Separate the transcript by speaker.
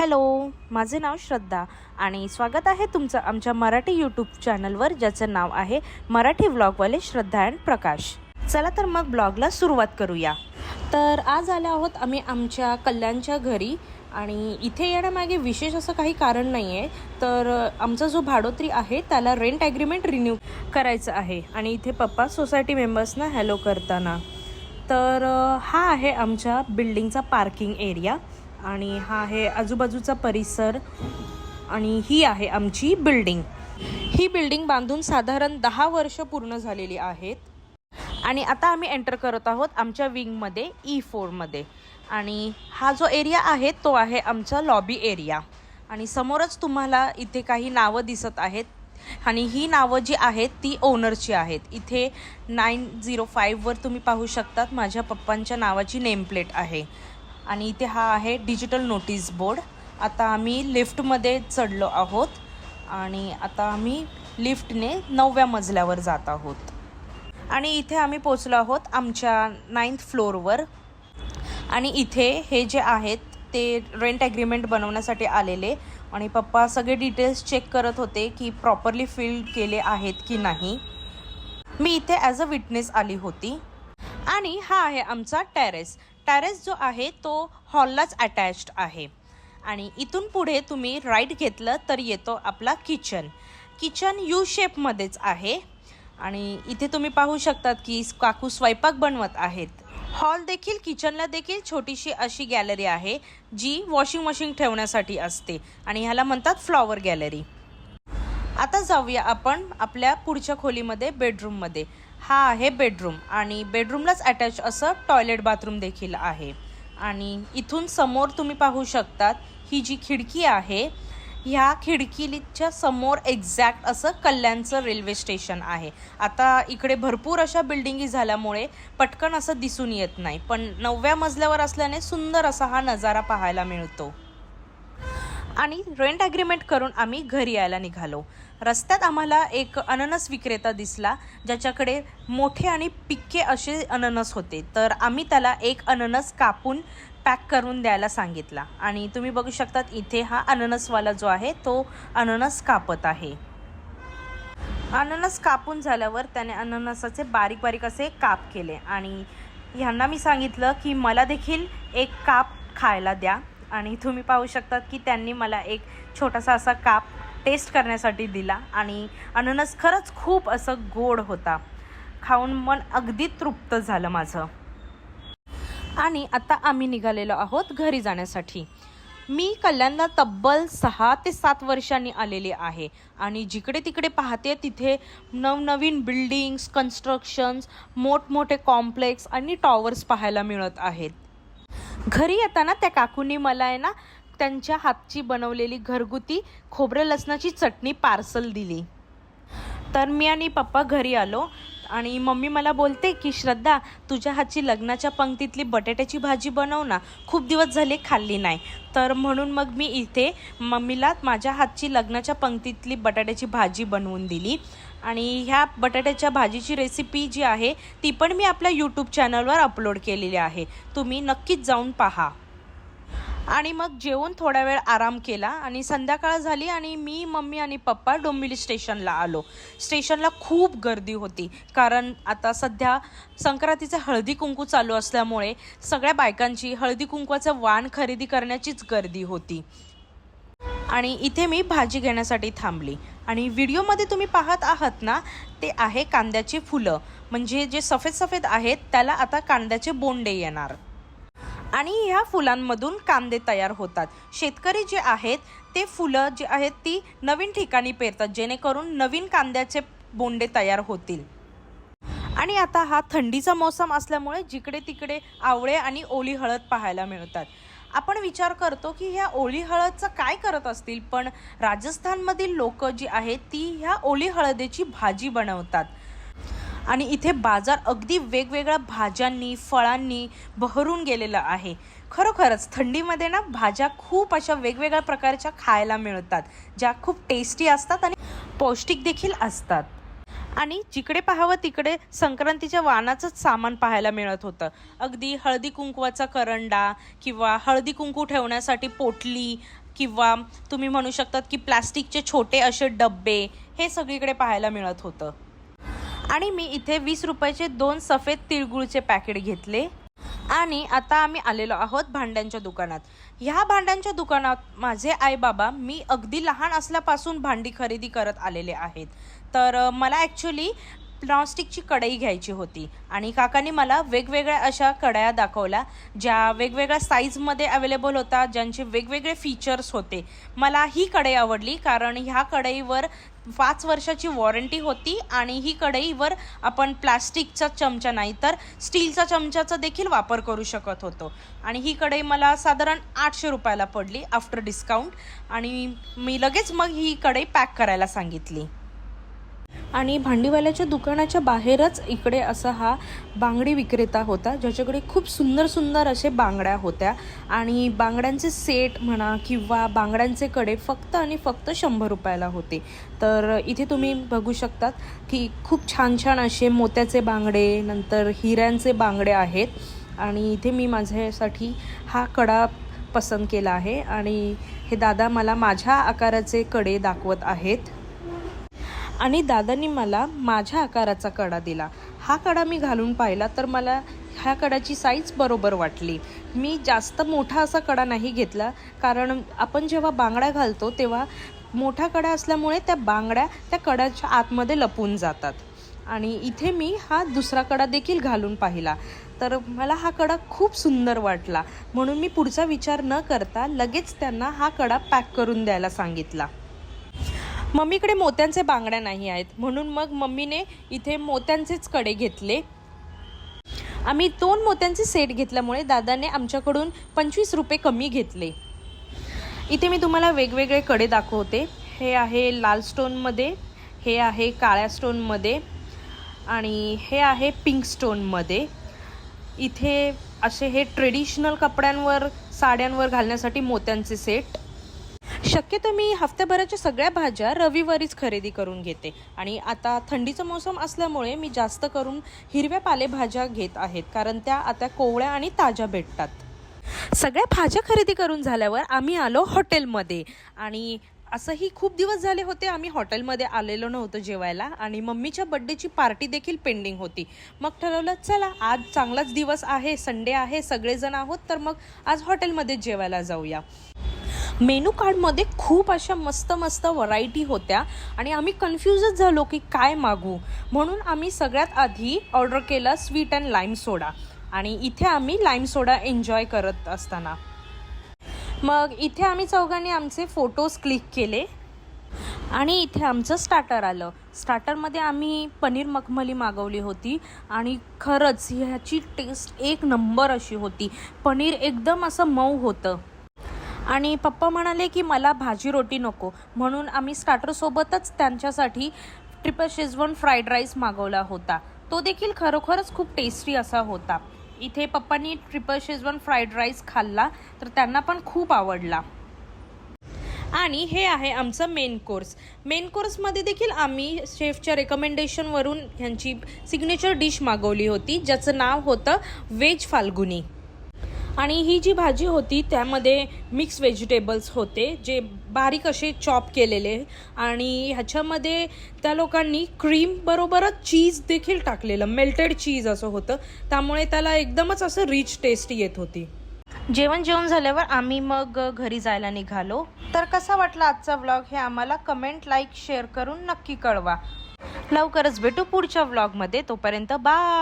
Speaker 1: Hello माझे नाव श्रद्धा आणि स्वागत आहे तुमचं आमच्या मराठी यूट्यूब चॅनलवर ज्याचं नाव आहे मराठी ब्लॉगवाले श्रद्धा अँड प्रकाश. चला तर मग ब्लॉगला सुरुवात करूया. तर आज आले आहोत आम्ही आमच्या कल्याणच्या घरी आणि इथे येण्यामागे विशेष असं काही कारण नाही आहे तर आमचा जो भाडोत्री आहे त्याला रेंट ॲग्रीमेंट रिन्यू करायचं आहे. आणि इथे पप्पा सोसायटी मेंबर्सना हॅलो करताना. तर हा आहे आमच्या बिल्डिंगचा पार्किंग एरिया आणि हा आहे आजूबाजूचा परिसर आणि ही आहे आमची बिल्डिंग. ही बिल्डिंग बांधून साधारण दहा वर्ष पूर्ण झालेली आहेत. आणि आता आम्ही एंटर करत आहोत आमच्या विंगमध्ये ई e फोरमध्ये आणि हा जो एरिया आहे तो आहे आमचा लॉबी एरिया. आणि समोरच तुम्हाला इथे काही नावं दिसत आहेत. आणि ही नावं जी आहेत ती ओनरची आहेत. इथे नाईन झिरो फाईव्हवर तुम्ही पाहू शकतात माझ्या पप्पांच्या नावाची नेमप्लेट आहे. आणि इथे हा आहे डिजिटल नोटीस बोर्ड आता आम्ही लिफ्टमध्ये चढलो आहोत आणि आता आम्ही लिफ्टने नवव्या मजल्यावर जात आहोत. आणि इथे आम्ही पोचलो आहोत आमच्या नाईन्थ फ्लोअरवर आणि इथे हे जे आहेत ते रेंट ॲग्रीमेंट बनवण्यासाठी आलेले. आणि पप्पा सगळे डिटेल्स चेक करत होते की प्रॉपरली फिल केले आहेत की नाही. मी इथे ॲज अ विटनेस आली होती. आणि हा आहे आमचा टेरेस टेरेस जो आहे तो हॉललाच अटॅच्ड आहे. आणि इथून पुढे तुम्ही राईट घेतलं तर येतो आपला किचन किचन यू शेपमध्येच आहे. आणि इथे तुम्ही पाहू शकतात की काकू स्वयंपाक बनवत आहेत. हॉल देखील किचनला देखील छोटीशी अशी गॅलरी आहे जी वॉशिंग मशीन ठेवण्यासाठी असते. आणि ह्याला म्हणतात फ्लॉवर गॅलरी आता जाऊया आपण आपल्या पुढच्या खोलीमध्ये बेडरूममध्ये हा आहे बेडरूम आणि बेडरूमलाच अटॅच असं टॉयलेट बाथरूम देखील आहे. आणि इथून समोर तुम्ही पाहू शकतात ही जी खिडकी आहे ह्या खिडकीच्या समोर एक्झॅक्ट असं कल्याणचं रेल्वे स्टेशन आहे. आता इकडे भरपूर अशा बिल्डिंगी झाल्यामुळे पटकन असं दिसून येत नाही पण नवव्या मजल्यावर असल्याने सुंदर असा हा नजारा पाहायला मिळतो. आणि रेंट ॲग्रीमेंट करून आम्ही घरी यायला निघालो. रस्त्यात आम्हाला एक अननस विक्रेता दिसला ज्याच्याकडे मोठे आणि पिक्के असे अननस होते. तर आम्ही त्याला एक अननस कापून पॅक करून द्यायला सांगितला. आणि तुम्ही बघू शकतात इथे हा अननसवाला जो आहे तो अननस कापत आहे. अननस कापून झाल्यावर त्याने अननसाचे बारीक बारीक असे काप केले. आणि ह्यांना मी सांगितलं की मला देखील एक काप खायला द्या. आणि तुम्ही पाहू शकतात की त्यांनी मला एक छोटासा असा काप टेस्ट करण्यासाठी दिला आणि अननस खरंच खूप असं गोड होता. खाऊन मन अगदी तृप्त झालं माझं. आणि आता आम्ही निघालेलो आहोत घरी जाण्यासाठी. मी कल्याणला तब्बल सहा ते सात वर्षांनी आलेले आहे आणि जिकडे तिकडे पाहते तिथे नवनवीन बिल्डिंग्स कन्स्ट्रक्शन्स मोठमोठे कॉम्प्लेक्स आणि टॉवर्स पाहायला मिळत आहेत. घरी येताना त्या काकूंनी मला आहे ना त्यांच्या हातची बनवलेली घरगुती खोबरं लसणाची चटणी पार्सल दिली. तर मी आणि पप्पा घरी आलो आणि मम्मी मला बोलते की श्रद्धा तुझ्या हातची लग्नाच्या पंक्तीतली बटाट्याची भाजी बनव ना. खूप दिवस झाले खाल्ली नाही. तर म्हणून मग मी इथे मम्मीला माझ्या हातची लग्नाच्या पंक्तीतली बटाट्याची भाजी बनवून दिली. आणि ह्या बटाट्याच्या भाजीची रेसिपी जी आहे ती पण मी आपल्या यूट्यूब चॅनलवर अपलोड केलेली आहे. तुम्ही नक्कीच जाऊन पहा. आणि मग जेवून थोडा वेळ आराम केला आणि संध्याकाळ झाली आणि मी मम्मी आणि पप्पा डोंबिवली स्टेशनला आलो. स्टेशनला खूप गर्दी होती. कारण आता सध्या संक्रांतीचे हळदी कुंकू चालू असल्यामुळे सगळ्या बायकांची हळदी कुंकवाचं वाण खरेदी करण्याचीच गर्दी होती. आणि इथे मी भाजी घेण्यासाठी थांबली. आणि व्हिडिओमध्ये तुम्ही पाहत आहात ना ते आहे कांद्याची फुलं. म्हणजे जे सफेद सफेद आहेत त्याला आता कांद्याचे बोंडे येणार. आणि ह्या फुलांमधून कांदे तयार होतात. शेतकरी जे आहेत ते फुलं जे आहेत ती नवीन ठिकाणी पेरतात जेणेकरून नवीन कांद्याचे बोंडे तयार होतील. आणि आता हा थंडीचा मोसम असल्यामुळे जिकडे तिकडे आवळे आणि ओली हळद पाहायला मिळतात. आपण विचार करतो की ह्या ओली हळदचं काय करत असतील? पण राजस्थानमधील लोक जी आहेत ती ह्या ओली हळदीची भाजी बनवतात. आणि इथे बाजार अगदी वेगवेगळ्या भाज्यांनी फळांनी बहरून गेलेला आहे. खरोखरच थंडीमध्ये ना भाज्या खूप अशा वेगवेगळ्या प्रकारच्या खायला मिळतात ज्या खूप टेस्टी असतात आणि पौष्टिक देखील असतात. आणि जिकडे पाहावं तिकडे संक्रांतीच्या वाणाचंच सामान पाहायला मिळत होतं. अगदी हळदी कुंकवाचा करंडा किंवा हळदी कुंकू ठेवण्यासाठी पोटली किंवा तुम्ही म्हणू शकतात की प्लास्टिकचे छोटे असे डब्बे हे सगळीकडे पाहायला मिळत होतं. आणि मी इथे वीस रुपयाचे दोन सफेद तिळगुळचे पॅकेट घेतले. आणि आता आम्ही आलेलो आहोत भांड्यांच्या दुकानात. ह्या भांड्यांच्या दुकानात माझे आई बाबा मी अगदी लहान असल्यापासून भांडी खरेदी करत आलेले आहेत. तर मला ॲक्च्युली प्लास्टिकची कढई घ्यायची होती. आणि काकांनी मला वेगवेगळ्या अशा कढया दाखवल्या ज्या वेगवेगळ्या साईजमध्ये अवेलेबल होता ज्यांचे वेगवेगळे फीचर्स होते. मला ही कढई आवडली कारण ह्या कढईवर पाच वर्षाची वॉरंटी होती आणि ही कढईवर आपण प्लास्टिकचा चमचा नाही तर स्टीलचा चमच्याचा देखील वापर करू शकत होतो. आणि ही कढई मला साधारण आठशे रुपयाला पडली आफ्टर डिस्काउंट आणि मी लगेच मग ही कढई पॅक करायला सांगितली. आणि भांडीवाल्याच्या दुकानाच्या बाहेरच इकडे असा हा बांगडी विक्रेता होता ज्याच्याकडे खूप सुंदर सुंदर असे बांगड्या होत्या. आणि बांगड्यांचे सेट म्हणा किंवा बांगड्यांचे कडे फक्त आणि फक्त शंभर रुपयाला होते. तर इथे तुम्ही बघू शकतात की खूप छान छान असे मोत्याचे बांगडे नंतर हिऱ्यांचे बांगडे आहेत. आणि इथे मी माझ्यासाठी हा कडा पसंत केला आहे. आणि हे दादा मला माझ्या आकाराचे कडे दाखवत आहेत. आणि दादांनी मला माझ्या आकाराचा कडा दिला. हा कडा मी घालून पाहिला तर मला ह्या कडाची साईज बरोबर वाटली. मी जास्त मोठा असा कडा नाही घेतला कारण आपण जेव्हा बांगड्या घालतो तेव्हा मोठा कडा असल्यामुळे त्या बांगड्या त्या कडाच्या आतमध्ये लपून जातात. आणि इथे मी हा दुसरा कडा देखील घालून पाहिला. तर मला हा कडा खूप सुंदर वाटला. म्हणून मी पुढचा विचार न करता लगेच त्यांना हा कडा पॅक करून द्यायला सांगितला. मम्मीकडे मोत्यांचे बांगड्या नाही आहेत. म्हणून मग मम्मीने इथे मोत्यांचेच कडे घेतले. आम्ही दोन मोत्यांचे सेट घेतल्यामुळे दादाने आमच्याकडून पंचवीस रुपये कमी घेतले. इथे मी तुम्हाला वेगवेगळे कडे दाखवते. हे आहे लाल स्टोनमध्ये हे आहे काळ्या स्टोनमध्ये आणि हे आहे पिंक स्टोनमध्ये इथे असे हे ट्रेडिशनल कपड्यांवर साड्यांवर घालण्यासाठी मोत्यांचे सेट शक्यतो मी हफ्त्याभराच्या सगळ्या भाज्या रविवारीच खरेदी करून घेते. आणि आता थंडीचं मोसम असल्यामुळे मी जास्त करून हिरव्या पालेभाज्या घेत आहेत. कारण त्या आता कोवळ्या आणि ताज्या भेटतात. सगळ्या भाज्या खरेदी करून झाल्यावर आम्ही आलो हॉटेलमध्ये. आणि असंही खूप दिवस झाले होते आम्ही हॉटेलमध्ये आलेलो नव्हतो जेवायला. आणि मम्मीच्या बड्डेची पार्टी देखील पेंडिंग होती. मग ठरवलं चला आज चांगलाच दिवस आहे संडे आहे सगळेजण आहोत तर मग आज हॉटेलमध्ये जेवायला जाऊया. मेनू कार्डमध्ये खूप अशा मस्त मस्त व्हरायटी होत्या. आणि आम्ही कन्फ्युजच झालो की काय मागू. म्हणून आम्ही सगळ्यात आधी ऑर्डर केला स्वीट अँड लाईम सोडा आणि इथे आम्ही लाईम सोडा एन्जॉय करत असताना. मग इथे आम्ही चौघांनी आमचे फोटोज क्लिक केले. आणि इथे आमचं स्टार्टर आलं. स्टार्टरमध्ये आम्ही पनीर मखमली मागवली होती. आणि खरंच ह्याची टेस्ट एक नंबर अशी होती. पनीर एकदम असं मऊ होतं. आणि पप्पा म्हणाले की मला भाजी रोटी नको. म्हणून आम्ही स्टार्टरसोबतच त्यांच्यासाठी ट्रिपल शेजवन फ्राईड राईस मागवला होता. तो देखील खरोखरच खूप टेस्टी असा होता. इथे पप्पांनी ट्रिपल शेजवन फ्राईड राईस खाल्ला तर त्यांना पण खूप आवडला. आणि हे आहे आमचं मेन कोर्स मेन कोर्समध्ये देखील आम्ही शेफच्या रेकमेंडेशनवरून ह्यांची सिग्नेचर डिश मागवली होती ज्याचं नाव होतं व्हेज फाल्गुनी आणि ही जी भाजी होती त्यामध्ये मिक्स व्हेजिटेबल्स होते जे बारीक असे चॉप केलेले. आणि ह्याच्यामध्ये त्या लोकांनी क्रीम बरोबरच चीज देखील टाकलेलं मेल्टेड चीज असं होतं. त्यामुळे त्याला एकदमच असं रिच टेस्ट येत होती. जेवण जेवण झाल्यावर आम्ही मग घरी जायला निघालो. तर कसा वाटला आजचा व्लॉग हे आम्हाला कमेंट लाईक शेअर करून नक्की कळवा. लवकरच भेटू पुढच्या व्लॉगमध्ये तोपर्यंत बाय